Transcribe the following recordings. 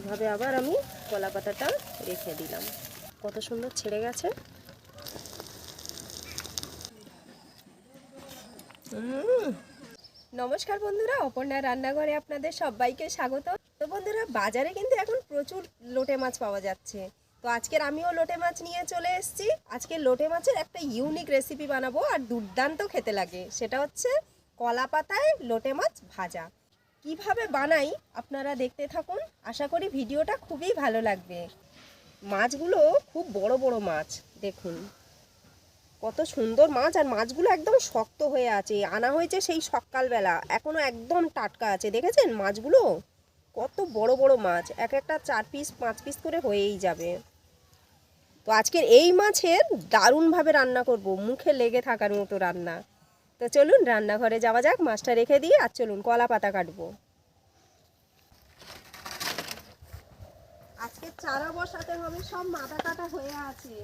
এইভাবে আবার আমি কলা পাতাটা রেখে দিলাম। কত সুন্দর ছেড়ে গেছে। নমস্কার বন্ধুরা, অপর্ণা রান্নাঘরে আপনাদের সবাইকে স্বাগত। তো বন্ধুরা, বাজারে কিন্তু এখন প্রচুর লোটে মাছ পাওয়া যাচ্ছে। তো আজকের আমিও লোটে মাছ নিয়ে চলে এসেছি। আজকে লোটে মাছের একটা ইউনিক রেসিপি বানাবো আর দুর্দান্ত খেতে লাগে। সেটা হচ্ছে কলা পাতায় লোটে মাছ ভাজা। কীভাবে বানাই আপনারা দেখতে থাকুন। আশা করি ভিডিওটা খুবই ভালো লাগবে। মাছগুলো খুব বড় বড় মাছ, দেখুন। কত সুন্দর মাছ, আর মাছগুলো একদম শক্ত হয়ে আছে। আনা হয়েছে সেই সকালবেলা, এখনও একদম টাটকা আছে। দেখেছেন মাছগুলো? কত বড় বড় মাছ, এক একটা চার পিস পাঁচ পিস করে হয়েই যাবে। তো আজকের এই মাছের দারুণভাবে রান্না করব। মুখে লেগে থাকার মতো রান্না। তো চলুন রান্নাঘরে যাওয়া যাক মাছটা রেখে দিই আর চলুন কলা পাতা কাটবো। আজকে চারা বসাতে হবে সব মাথা কাটা হয়ে আছে।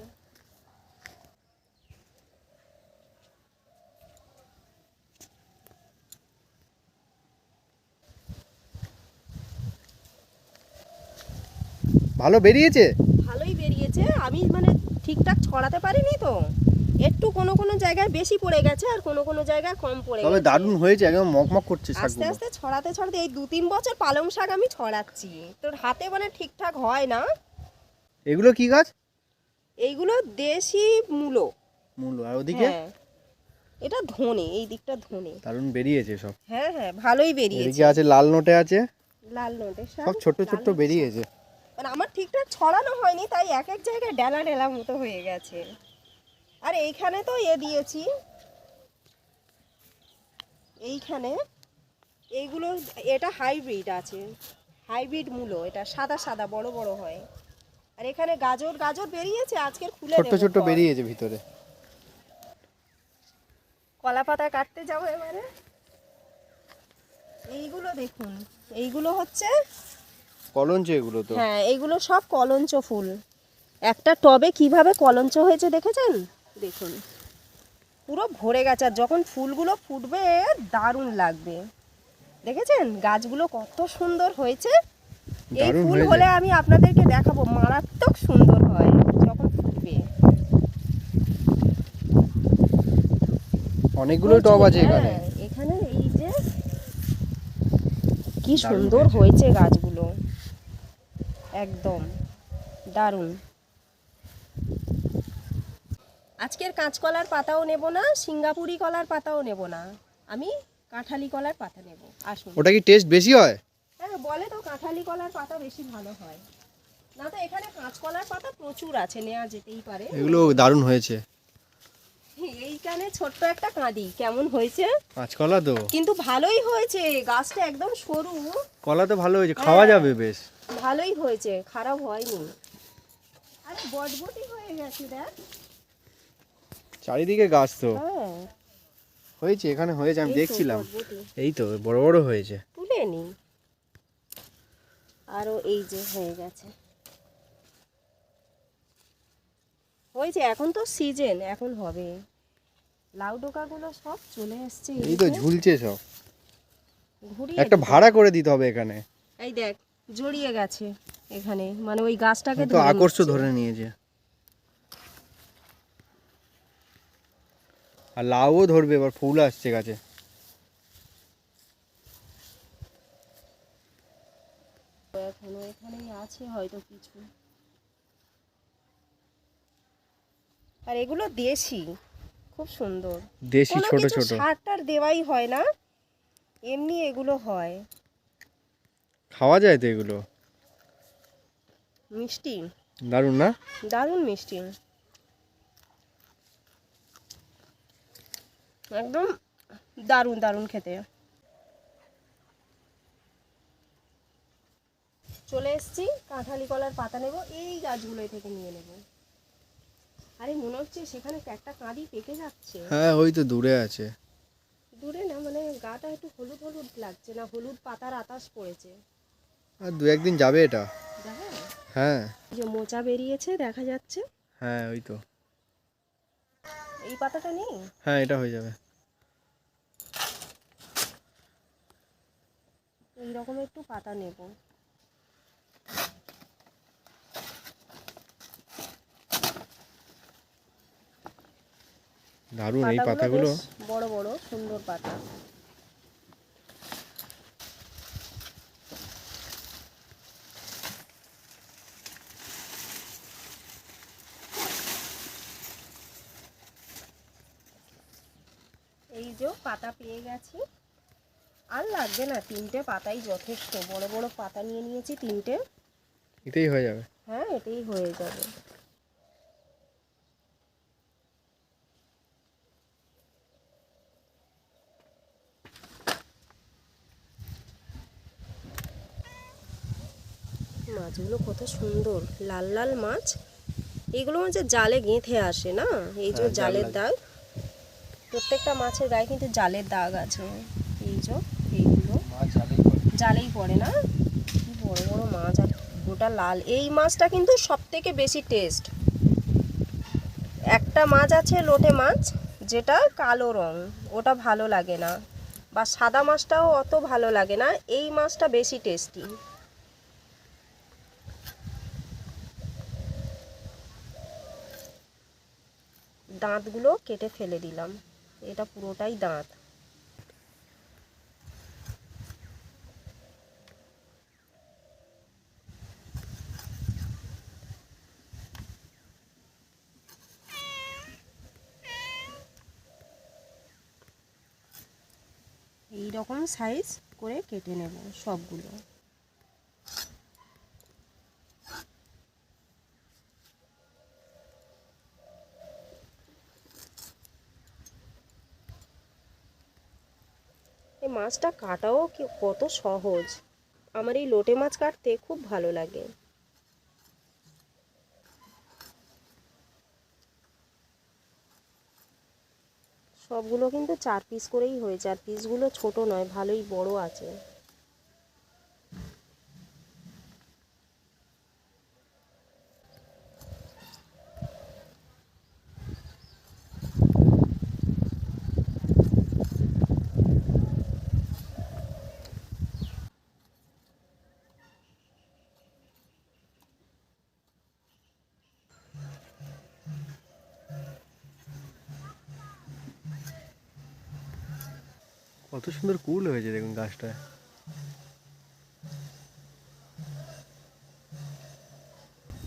ভালো বেরিয়েছে? ভালোই বেরিয়েছে আমি মানে ঠিকঠাক ছড়াতে পারিনি তো। একটু কোনো কোনো জায়গায় বেশি পড়ে গেছে আর কোনো কোনো জায়গায় কম পড়ে তবে দারুণ হয়েছে একদম মকমক করছে আস্তে আস্তে ছড়াতে ছড়াতে এই দু তিন বছর পালং শাক আমি ছড়াচ্ছি। তোর হাতে মানে ঠিকঠাক হয় না। এগুলো কি গাছ? এইগুলো দেশি মূলো। মূল আর ওদিকে? হ্যাঁ। এটা ধনে এই দিকটা ধনে। দারুণ বেরিয়েছে সব। হ্যাঁ হ্যাঁ ভালোই বেরিয়েছে। এদিকে আছে লাল নোটে আছে। লাল নোটে সব ছোট ছোট বেরিয়েছে। মানে আমার ঠিকঠাক ছড়ানো হয়নি তাই এক এক জায়গায় ডেলা ডেলা মতো হয়ে গেছে। আর এইখানে তো এ দিয়েছি। এইখানে এইগুলো এটা হাইব্রিড আছে। হাইব্রিড মূলো এটা সাদা সাদা বড় বড় হয়। আর এখানে গাজর গাজর বেরিয়েছে আজকের খুলে ছোট্ট ফল। বেরিয়েছে ভিতরে। কলা পাতা কাটতে যাব এবারে। এইগুলো দেখুন এইগুলো হচ্ছে কলঞ্চ এগুলো তো। হ্যাঁ এইগুলো সব কলঞ্চ ফুল। একটা টবে কীভাবে কলঞ্চ হয়েছে দেখেছেন? দেখুন। পুরো ভরে গেছে আর যখন ফুলগুলো ফুটবে দারুণ লাগবে। দেখেছেন? গাছগুলো কত সুন্দর হয়েছে। এই ফুল। হলে আমি আপনাদেরকে দেখাবো মারাত্মক সুন্দর হয় যখন ফুটবে। অনেকগুলো টব আছে এখানে হ্যাঁ, এখানে। এই যে কি সুন্দর হয়েছে। হয়েছে গাছগুলো। একদম দারুণ। আজকের কাঁচকলার পাতাও নেব না সিঙ্গাপুরি কলার পাতাও নেব না। আমি কাঁঠালি কলার পাতা নেব আসুন। ওটা কি টেস্ট বেশি হয়? হ্যাঁ বলে তো কাঁঠালি কলার পাতা বেশি ভালো হয়। না তো এখানে কাঁচকলার পাতা প্রচুর আছে নেওয়া যেতেই পারে। এগুলো দারুণ হয়েছে। এইখানে ছোট্ট একটা কাঁদি কেমন হয়েছে? কাঁচকলা তো। কিন্তু ভালোই হয়েছে গাছটা একদম সরু। কলা তো ভালো হয়েছে খাওয়া হ্যাঁ। যাবে বেশ। ভালোই হয়েছে খারাপ হয়নি। আরে বটবটি হয়ে গেছে দেখ। চারিদিকে গাছ তো। হ্যাঁ। হয়েছে এখানে হয়েছে আমি দেখছিলাম। এই তো বড় বড় হয়েছে। তুলে নি। আরও এই যে হয়ে গেছে। হয়েছে এখন তো সিজন এখন হবে। লাউ ডোকাগুলো সব চলে এসছে এই তো ঝুলছে সব। একটা ভাড়া করে দিতে হবে এখানে। এই দেখ জড়িয়ে গেছে এখানে। মানে ওই গাছটাকে তো আকর্ষ ধরে নিয়েছে। আর লাউও ধরবে এবার ফুল আসছে গাছে। এখনও এখানেই আছে হয়তো কিছু। আর এগুলো দেশি খুব সুন্দর। দেশি ছোট ছোট। সার টার দেওয়াই হয় না এমনি এগুলো হয়। খাওয়া যায় তো এগুলো? মিষ্টি। দারুণ না? দারুণ মিষ্টি। একদম দারুণ দারুণ খেতে। চলে এসেছি কাঁঠালি কলার পাতা নেব এই গাছগুলোই থেকে নিয়ে নেব। আরে মনে হচ্ছে সেখানে একটা কাঁদি পেকে যাচ্ছে। হ্যাঁ ওই তো দূরে আছে। দূরে না মানে গাটা একটু হলুদ হলুদ লাগছে না হলুদ পাতার আতাস পড়েছে। আর দু একদিন যাবে এটা। হ্যাঁ। যে মোচা বেরিয়েছে দেখা যাচ্ছে। হ্যাঁ ওই তো। এই পাতাটা নেই? হ্যাঁ এটা হয়ে যাবে। একটু পাতা নেব। দারুণ এই পাতাগুলো বড় বড় সুন্দর পাতা। পাতা পেয়ে গেছি। আর লাগবে না তিনটে পাতাই যথেষ্ট। বড় বড় পাতা নিয়ে নিয়েছি তিনটে। এতেই হয়ে যাবে। হ্যাঁ এটাই হয়ে যাবে। মাছগুলো কত সুন্দর। লাল লাল মাছ। এগুলো হচ্ছে জালে গেঁথে আসে না? এই যে হ্যাঁ, জালের। দাগ প্রত্যেকটা মাছের গায়ে কিন্তু জালের দাগ আছে। এই যে এইগুলো। জালেই পড়ে। না? বড় বড় মাছ আর গোটা লাল। এই মাছটা কিন্তু সব থেকে বেশি টেস্ট একটা মাছ আছে লোটে মাছ যেটা কালো রং। ওটা ভালো লাগে না। বা সাদা মাছটাও অত ভালো লাগে না। এই মাছটা বেশি টেস্টি দাঁতগুলো কেটে ফেলে দিলাম। এটা পুরোটাই দাঁত। এই রকম সাইজ করে কেটে নেব সবগুলো। মাছটা কাটাও কি কত সহজ। আমার এই লোটে মাছ কাটতে খুব ভালো লাগে। সবগুলো কিন্তু চার পিস করেই হয়ে চার পিসগুলো ছোট নয়, ভালোই বড় আছে। কত সুন্দর কুল হয়েছে দেখুন গাছটা।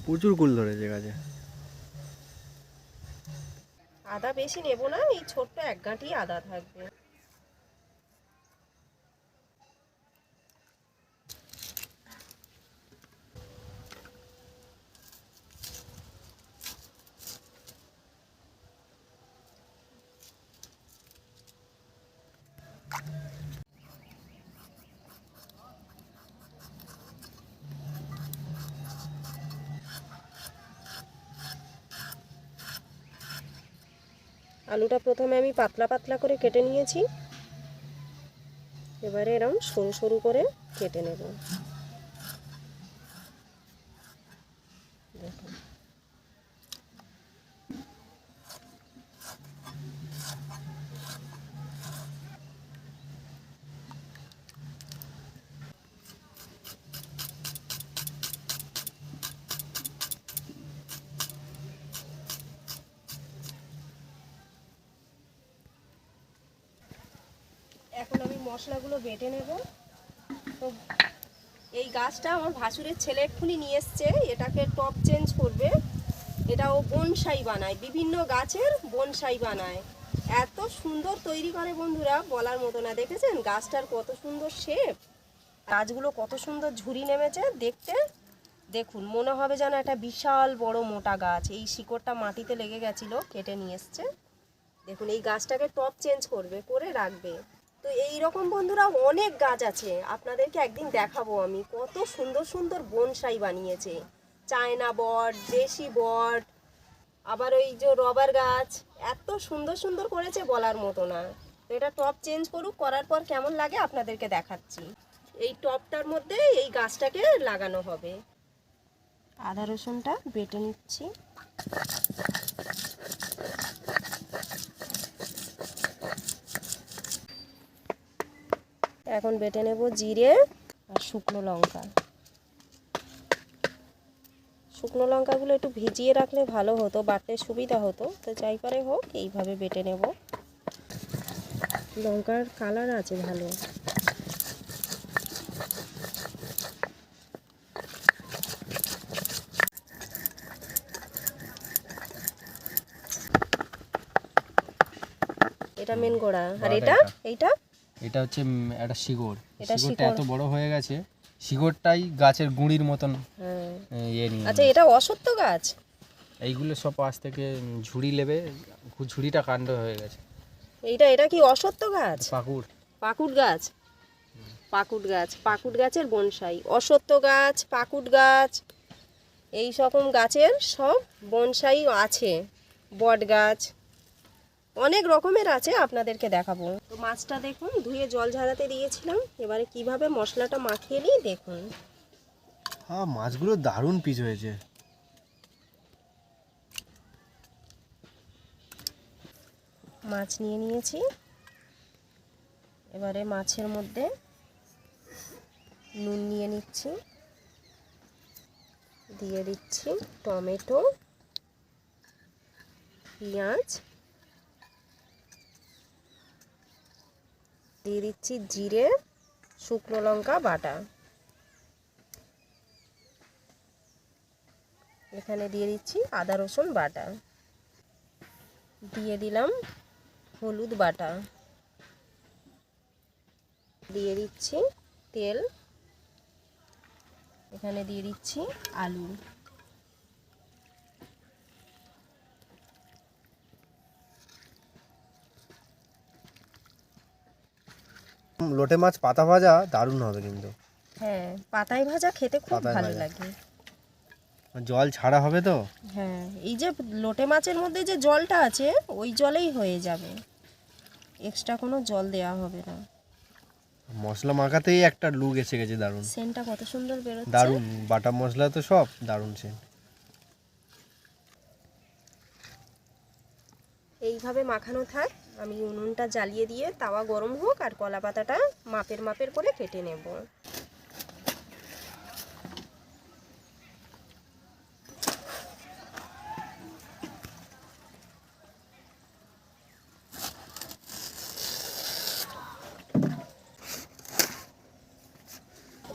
প্রচুর কুল ধরেছে গাছে। আদা বেশি নেব না, এই ছোট্ট এক গাঁটি আদা থাকবে। আলুটা প্রথমে আমি পাতলা পাতলা করে কেটে নিয়েছি। এবারে এরম সরু সরু করে কেটে নেব দেখুন। এখন আমি মশলাগুলো বেটে নেব। তো এই গাছটা আমার ভাসুরের ছেলে এক্ষুনি নিয়ে এসছে, এটাকে টপ চেঞ্জ করবে। এটা ও বনসাই বানায়, বিভিন্ন গাছের বনসাই বানায়। এত সুন্দর তৈরি করে বন্ধুরা, বলার মতো না। দেখেছেন? গাছটার কত সুন্দর শেপ গাছগুলো কত সুন্দর ঝুরি নেমেছে, দেখতে। দেখুন, মনে হবে যেন একটা বিশাল বড় মোটা গাছ। এই শিকড়টা মাটিতে লেগে গেছিল, কেটে নিয়ে এসছে। দেখুন, এই গাছটাকে টপ চেঞ্জ করবে, করে রাখবে। তো এই রকম বন্ধুরা অনেক গাছ আছে। আপনাদেরকে একদিন দেখাবো আমি। কত সুন্দর সুন্দর বনসাই বানিয়েছে। চায়না বট, দেশি বট, আবার ওই যে রবার গাছ। এত সুন্দর সুন্দর করেছে বলার মতো না। তো এটা টপ চেঞ্জ করুক, করার পর কেমন লাগে আপনাদেরকে দেখাচ্ছি। এই টপটার মধ্যে এই গাছটাকে লাগানো হবে। আদা রসুনটা বেটে নিচ্ছি। এখন বেটে নেব জিরে আর শুকনো লঙ্কা। শুকনো লঙ্কাগুলো একটু ভিজিয়ে রাখলে ভালো হতো বাটতে সুবিধা হতো। তো যাই পারে হোক এইভাবে বেটে নেব। লঙ্কার কালার আছে ভালো। এটা মেন গোড়া। আর এটা? এটা। এইটা? এটা হচ্ছে একটা শিকড়। শিকড়টা এত বড় হয়ে গেছে শিকড়টাই গাছের গুঁড়ির মতন হ্যাঁ ইয়ে নিয়ে আচ্ছা এটা অসত্য গাছ? এইগুলো সব আজ থেকে ঝুড়ি লেবে ঝুড়িটা কাণ্ড হয়ে গেছে। এইটা এটা কি অসত্য গাছ? পাকুড়। পাকুট গাছ? পাকুট গাছ পাকুট গাছের বনসাই। অসত্য গাছ পাকুট গাছ এই রকম গাছের সব বনসাই আছে। বট গাছ অনেক রকমের আছে আপনাদেরকে দেখাবো। তো মাছটা দেখুন ধুয়ে জল ঝরাতে দিয়েছিলাম। এবারে কীভাবে মশলাটা মাখিয়ে নিই দেখুন। হ্যাঁ মাছগুলো দারুণ পিস হয়েছে। মাছ নিয়ে নিয়েছি। এবারে মাছের মধ্যে নুন নিয়ে নিচ্ছি। দিয়ে দিচ্ছি টমেটো পেঁয়াজ দিয়ে দিচ্ছি জিরে, শুকনো লঙ্কা, বাটা। এখানে দিয়ে দিচ্ছি আদা, রসুন, বাটা। দিয়ে দিলাম হলুদ, বাটা। দিয়ে দিচ্ছি তেল। এখানে দিয়ে দিচ্ছি আলু। লোটে মাছ পাতা ভাজা দারুণ হবে কিন্তু। হ্যাঁ পাতায় ভাজা খেতে খুব ভালো লাগে। জল ছাড়া হবে তো? হ্যাঁ এই যে লোটে মাছের মধ্যে যে জলটা আছে ওই জলেই হয়ে যাবে। এক্সট্রা কোনো জল দেওয়া হবে না। মশলা মাখাতেই একটা লুক এসে গেছে দারুণ। সেন্টটা কত সুন্দর বেরোচ্ছে। দারুণ বাটা মশলা তো সব দারুণ সে এইভাবে মাখানো থাক। আমি উনুনটা জ্বালিয়ে দিয়ে তাওয়া গরম হোক আর কলা পাতাটা মাপের মাপের করে কেটে নেব।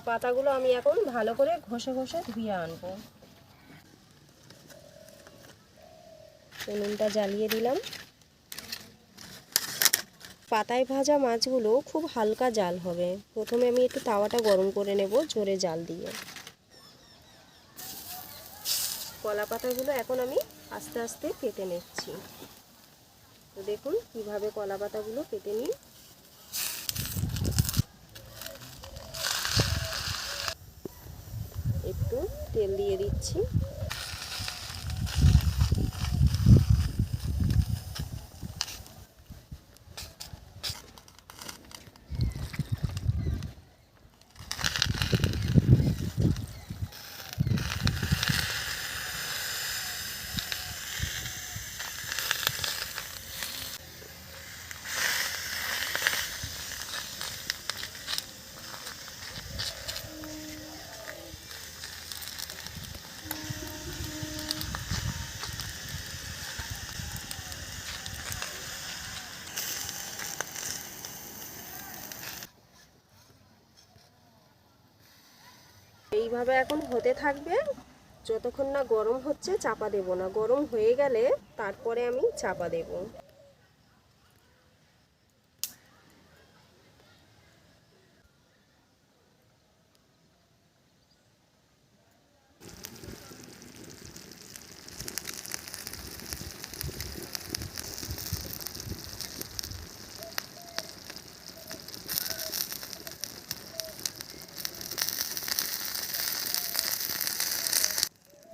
পাতাগুলো আমি এখন ভালো করে ঘষে ঘষে ধুয়ে আনব। উনুনটা জ্বালিয়ে দিলাম। পাতায় ভাজা মাছগুলো খুব হালকা জাল হবে। প্রথমে আমি একটু তাওয়াটা গরম করে নেব জোরে জাল দিয়ে। কলা পাতাগুলো এখন আমি আস্তে আস্তে কেটে নিচ্ছি। তো দেখুন কীভাবে কলা পাতাগুলো কেটে নিই। একটু তেল দিয়ে দিচ্ছি। এইভাবে এখন হতে থাকবে, যতক্ষণ না গরম হচ্ছে চাপা দেব না। গরম হয়ে গেলে তারপরে আমি চাপা দেব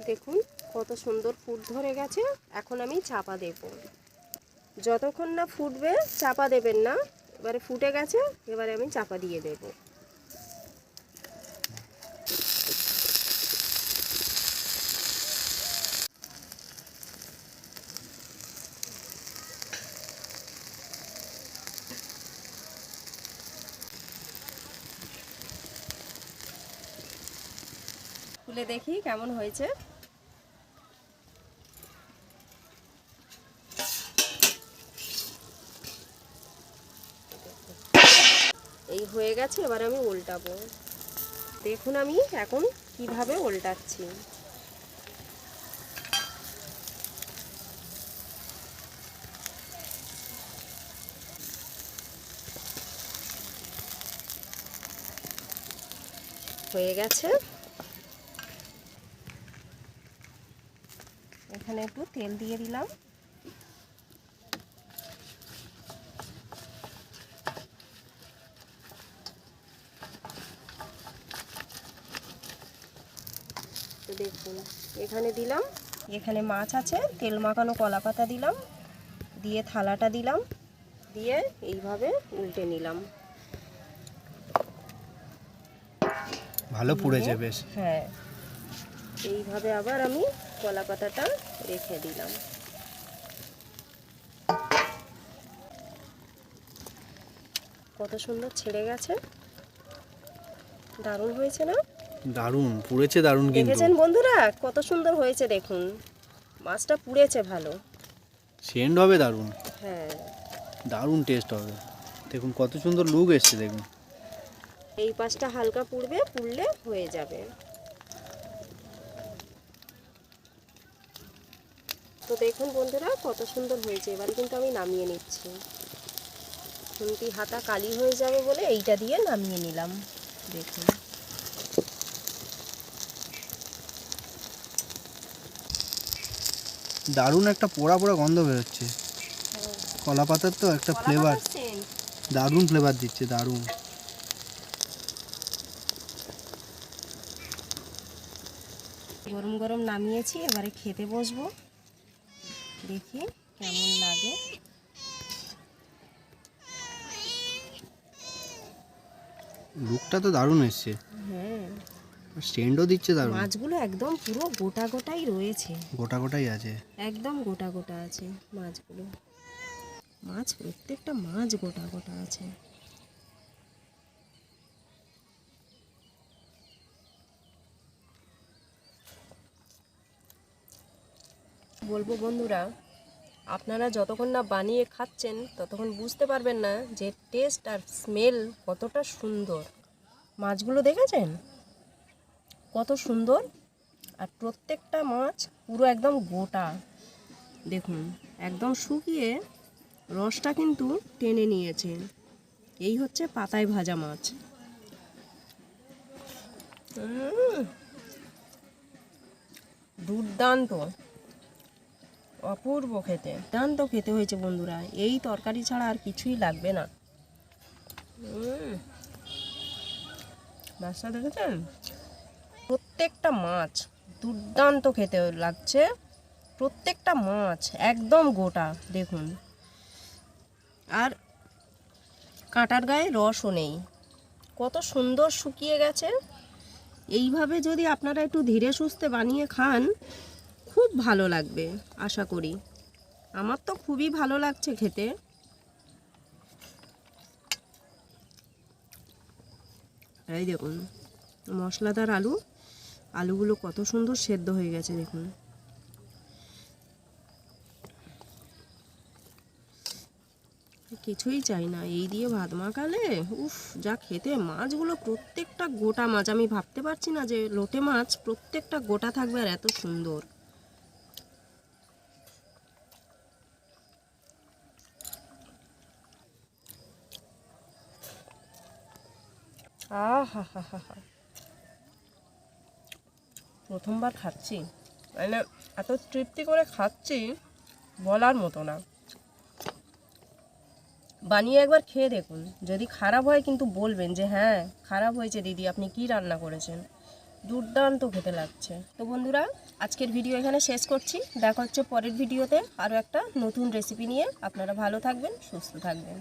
দেখুন কত সুন্দর ফুট ধরে গেছে, এখন আমি চাপা দেব। যতক্ষণ না ফুটবে, চাপা দেবেন না। এবারে ফুটে গেছে, এবারে আমি চাপা দিয়ে দেব। খুলে দেখি কেমন হয়েছে হয়ে গেছে, এবার আমি উল্টাবো। দেখুন আমি এখন কীভাবে উল্টাচ্ছি। হয়ে গেছে। এখানে একটু তেল দিয়ে দিলাম তো দেখুন এখানে দিলাম। এখানে মাছ আছে তেল মাখানো কলা পাতা দিলাম দিয়ে থালাটা দিলাম দিয়ে এইভাবে উল্টে নিলাম। ভালো পুড়েছে বেশ। হ্যাঁ এইভাবে আবার আমি কলা পাতাটা রেখে দিলাম। কত সুন্দর ছেড়ে গেছে। দারুণ হয়েছে না? দারুণ পুড়েছে দারুণ কিন্তু। দেখেছেন বন্ধুরা? কত সুন্দর হয়েছে দেখুন। মাছটা পুড়েছে ভালো। সেন্ড হবে দারুণ। হ্যাঁ। দারুণ টেস্ট হবে। দেখুন কত সুন্দর লুক এসছে দেখুন। এই পাশটা হালকা পুড়বে পুড়লে হয়ে যাবে। তো দেখুন বন্ধুরা কত সুন্দর হয়েছে। এবার কিন্তু আমি নামিয়ে নিচ্ছি। খুন্তি হাতা কালি হয়ে যাবে বলে এইটা দিয়ে নামিয়ে নিলাম। দেখুন। দারুণ একটা পোড়া পোড়া গন্ধ বেরোচ্ছে। কলা পাতার তো একটা ফ্লেভার দারুণ ফ্লেভার দিচ্ছে দারুণ। গরম গরম নামিয়েছি এবারে খেতে বসবো। দেখি কেমন লাগে। লুকটা তো দারুণ এসছে। স্টেন্ডও দিচ্ছে দারুণ। মাছগুলো একদম পুরো গোটা গোটাই রয়েছে। গোটা গোটাই আছে। একদম গোটা গোটা আছে মাছগুলো। মাছ প্রত্যেকটা মাছ গোটা গোটা আছে। বলব বন্ধুরা আপনারা যতক্ষণ না বানিয়ে খাচ্ছেন ততক্ষণ বুঝতে পারবেন না যে টেস্ট আর স্মেল কতটা সুন্দর। মাছগুলো দেখেছেন? কত সুন্দর। আর প্রত্যেকটা মাছ পুরো একদম গোটা। দেখুন, একদম শুকিয়ে রসটা কিন্তু টেনে নিয়েছে। এই হচ্ছে পাতায় ভাজা মাছ। দুর্দান্ত। অপূর্ব খেতে। দুর্দান্ত খেতে হয়েছে বন্ধুরা। এই তরকারি ছাড়া আর কিছুই লাগবে না। মাছটা দেখেছেন? প্রত্যেকটা মাছ দুর্দান্ত খেতে লাগছে। প্রত্যেকটা মাছ একদম গোটা, দেখুন। আর কাঁটার গায়ে রসও নেই। কত সুন্দর শুকিয়ে গেছে। এইভাবে যদি আপনারা একটু ধীরে সুস্থে বানিয়ে খান, খুব ভালো লাগবে, আশা করি। আমার তো খুবই ভালো লাগছে খেতে। এই দেখুন, মশলাদার আলু। আলুগুলো কত সুন্দর সেদ্ধ হয়ে গেছে দেখুন। কিছুই চাই না, এই দিয়ে ভাত মাখালে, উফ, যা খেতে। মাছগুলো প্রত্যেকটা গোটা মাছ, আমি ভাবতে পারছি না যে লোটে মাছ প্রত্যেকটা গোটা থাকবে আর এত সুন্দর। আহা হা হা হা প্রথমবার খাচ্ছি। মানে এত তৃপ্তি করে খাচ্ছি, বলার মতো না। বানিয়ে একবার খেয়ে দেখুন। যদি খারাপ হয় কিন্তু বলবেন যে হ্যাঁ খারাপ হয়েছে দিদি, আপনি কি রান্না করেছেন? দুর্দান্ত খেতে লাগছে। তো বন্ধুরা, আজকের ভিডিও এখানে শেষ করছি। দেখা হচ্ছে পরের ভিডিওতে আরও একটা নতুন রেসিপি নিয়ে। আপনারা ভালো থাকবেন, সুস্থ থাকবেন।